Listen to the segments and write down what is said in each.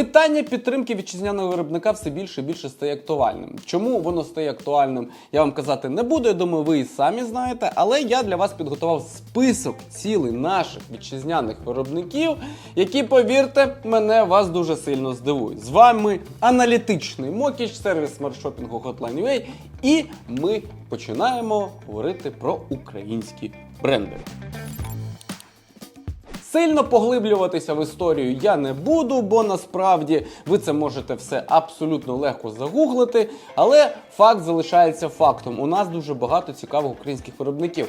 Питання підтримки вітчизняного виробника все більше і більше стає актуальним. Чому воно стає актуальним? Я вам казати не буду. Я думаю, ви і самі знаєте. Але я для вас підготував список цілий наших вітчизняних виробників, які, повірте, мене вас дуже сильно здивують. З вами аналітичний Мокіч, сервіс смартшопінгу Hotline.ua, і ми починаємо говорити про українські бренди. Сильно поглиблюватися в історію я не буду, бо насправді ви це можете все абсолютно легко загуглити. Але факт залишається фактом. У нас дуже багато цікавих українських виробників.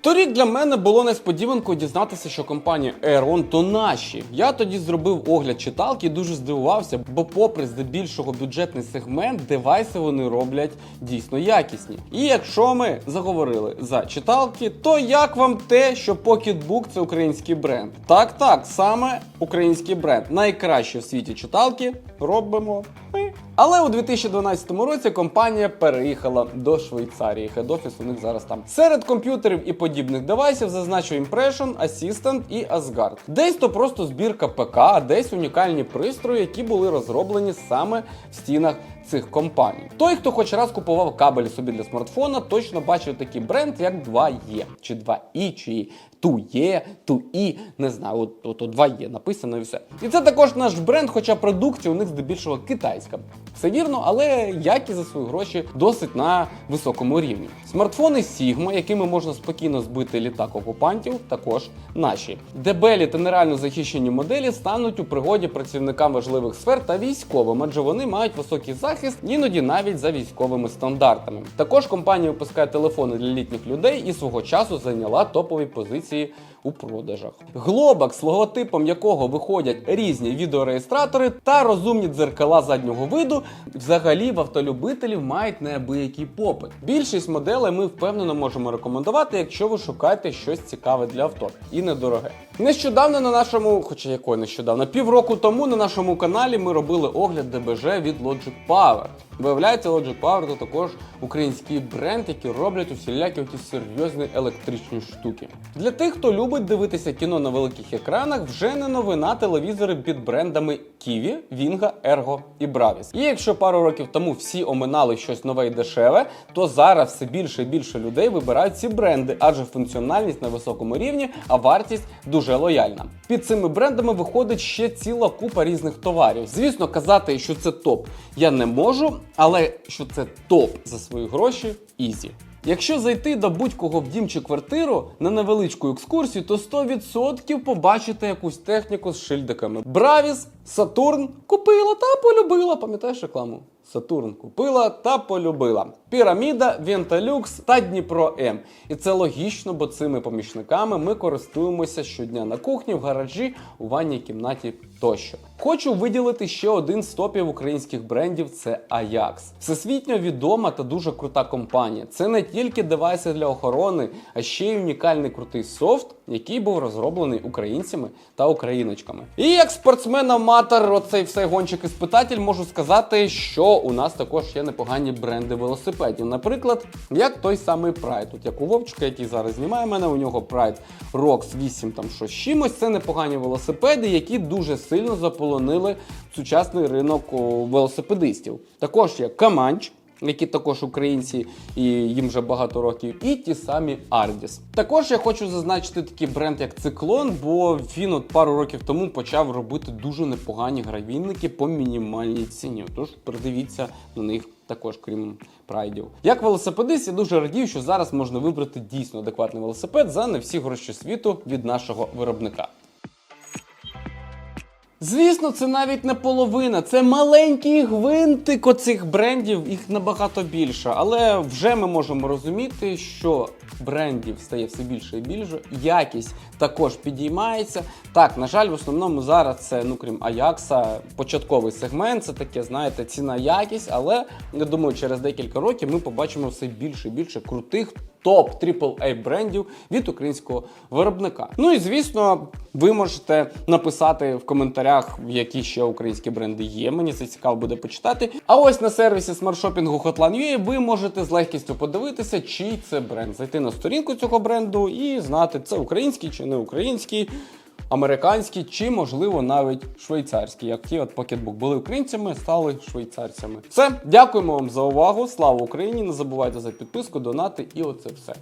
Торік для мене було несподіванкою дізнатися, що компанія Aeron то наші. Я тоді зробив огляд читалки і дуже здивувався, бо, попри здебільшого бюджетний сегмент, девайси вони роблять дійсно якісні. І якщо ми заговорили за читалки, то як вам те, що Pocketbook – це український бренд? Так, так, саме український бренд. Найкраще в світі читалки робимо ми. Але у 2012 році компанія переїхала до Швейцарії. Хед-офіс у них зараз там. Серед комп'ютерів і подібних девайсів зазначу Impression, Assistant і Asgard. Десь то просто збірка ПК, а десь унікальні пристрої, які були розроблені саме в стінах цих компаній. Той, хто хоч раз купував кабель собі для смартфона, точно бачив такий бренд, як 2E, чи 2i, чи 2E, 2i, не знаю, от, от, от 2E написано і все. І це також наш бренд, хоча продукція у них здебільшого китайська. Все вірно, але якість за свої гроші досить на високому рівні. Смартфони Sigma, якими можна спокійно збити літак окупантів, також наші. Дебелі та нереально захищені моделі стануть у пригоді працівникам важливих сфер та військовим, адже вони мають високий захист, іноді навіть за військовими стандартами. Також компанія випускає телефони для літніх людей і свого часу зайняла топові позиції у продажах. Глобак, з логотипом якого виходять різні відеореєстратори та розумні дзеркала заднього виду, взагалі в автолюбителів мають неабиякий попит. Більшість моделей ми впевнено можемо рекомендувати, якщо ви шукаєте щось цікаве для авто і недороге. Нещодавно на нашому, хоча якої нещодавно, півроку тому на нашому каналі ми робили огляд ДБЖ від Logic Power. Виявляється, Logic Power це також український бренд, який роблять усілякі ті серйозні електричні штуки. Для тих, хто любить дивитися кіно на великих екранах, вже не новина телевізори під брендами Kiwi, Vinga, Ergo і Bravis. І якщо пару років тому всі оминали щось нове і дешеве, то зараз все більше і більше людей вибирають ці бренди, адже функціональність на високому рівні, а вартість дуже лояльна. Під цими брендами виходить ще ціла купа різних товарів. Звісно, казати, що це топ, я не можу, але що це топ за свої гроші, ізі. Якщо зайти до будь-кого в дім чи квартиру на невеличку екскурсію, то 100% побачите якусь техніку з шильдиками. Бравіс, Сатурн купила та полюбила. Пам'ятаєш рекламу? Сатурн купила та полюбила. Піраміда, Венталюкс та Дніпро М. І це логічно, бо цими помічниками ми користуємося щодня на кухні, в гаражі, у ванній кімнаті тощо. Хочу виділити ще один з топів українських брендів це Ajax. Всесвітньо відома та дуже крута компанія. Це не тільки девайси для охорони, а ще й унікальний крутий софт, який був розроблений українцями та україночками. І як спортсмен-аматор, оцей все гонщик іспитатель можу сказати, що у нас також є непогані бренди велосипедів. Наприклад, як той самий Pride. Тут як у Вовчика, який зараз знімає мене, у нього Pride Rocks 8 там щось чимось. Це непогані велосипеди, які дуже сильно заполонили сучасний ринок велосипедистів. Також є Каманч. Які також українці, і їм вже багато років, і ті самі Ardis. Також я хочу зазначити такий бренд, як Циклон, бо він от пару років тому почав робити дуже непогані гравійники по мінімальній ціні. Тож придивіться на них також, крім прайдів. Як велосипедист, я дуже радів, що зараз можна вибрати дійсно адекватний велосипед за не всі гроші світу від нашого виробника. Звісно, це навіть не половина, це маленький гвинтик оцих брендів, їх набагато більше. Але вже ми можемо розуміти, що брендів стає все більше і більше, якість також підіймається. Так, на жаль, в основному зараз це, ну крім Аякса, початковий сегмент, це таке, знаєте, ціна якість, але я думаю, через декілька років ми побачимо все більше і більше крутих топ AAA брендів від українського виробника. Ну і звісно, ви можете написати в коментарях, які ще українські бренди є. Мені це цікаво буде почитати. А ось на сервісі смартшопінгу Hotline.ua ви можете з легкістю подивитися, чий це бренд. Зайти на сторінку цього бренду і знати, це український чи не український. Американські чи, можливо, навіть швейцарські, як ті от Pocketbook. Були українцями, стали швейцарцями. Все, дякуємо вам за увагу. Слава Україні! Не забувайте за підписку, донати і оце все.